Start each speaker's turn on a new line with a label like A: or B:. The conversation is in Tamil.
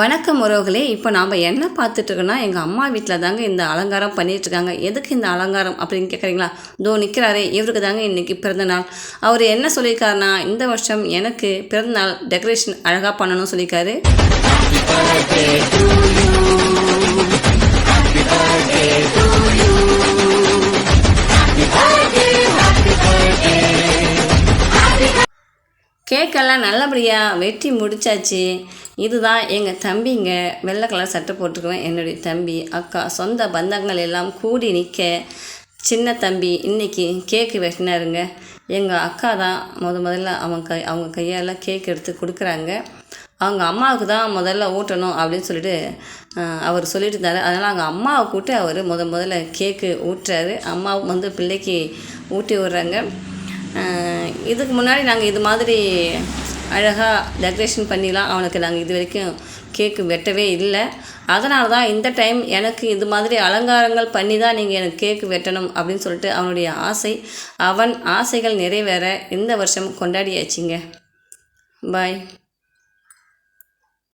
A: வணக்கம் உறவுகளே இப்போ நாம் என்ன பார்த்துட்ருக்கோன்னா எங்கள் அம்மா வீட்டில் தாங்க இந்த அலங்காரம் பண்ணிகிட்ருக்காங்க எதுக்கு இந்த அலங்காரம் அப்படின்னு கேட்குறீங்களா? தோ நிற்கிறாரே இவருக்கு தாங்க இன்றைக்கி பிறந்தநாள் அவர் என்ன சொல்லியிருக்காருனா இந்த வருஷம் எனக்கு பிறந்தநாள் டெக்கரேஷன் அழகாக பண்ணணும்னு சொல்லியிருக்காரு. கேக்கெல்லாம் நல்லபடியாக வெட்டி முடிச்சாச்சு. இதுதான் எங்கள் தம்பிங்க வெள்ளை கலர் சட்டை போட்டுக்குவேன் என்னுடைய தம்பி அக்கா சொந்த பந்தங்கள் எல்லாம் கூடி நிற்க சின்ன தம்பி இன்றைக்கி கேக்கு வெட்டினாருங்க. எங்கள் அக்கா தான் முத முதல்ல அவங்க கை அவங்க கையால் கேக் எடுத்து கொடுக்குறாங்க. அவங்க அம்மாவுக்கு தான் முதல்ல ஊட்டணும் அப்படின்னு சொல்லிட்டு அவர் சொல்லிட்டு இருந்தார். அதனால் அவங்க அம்மாவை கூட்டு அவர் முத முதல்ல கேக்கு ஊட்டுறாரு. அம்மாவும் வந்து பிள்ளைக்கு ஊட்டி விடுறாங்க. இதுக்கு முன்னாடி நாங்கள் இது மாதிரி அழகாக டெக்கரேஷன் பண்ணிலாம். அவனுக்கு நாங்கள் இது வரைக்கும் கேக்கு வெட்டவே இல்லை. அதனால தான் இந்த டைம் எனக்கு இது மாதிரி அலங்காரங்கள் பண்ணி தான் நீங்கள் எனக்கு கேக்கு வெட்டணும் அப்படின்னு சொல்லிட்டு அவனுடைய ஆசை. அவன் ஆசைகள் நிறைவேற இந்த வருஷம் கொண்டாடியாச்சுங்க. பாய்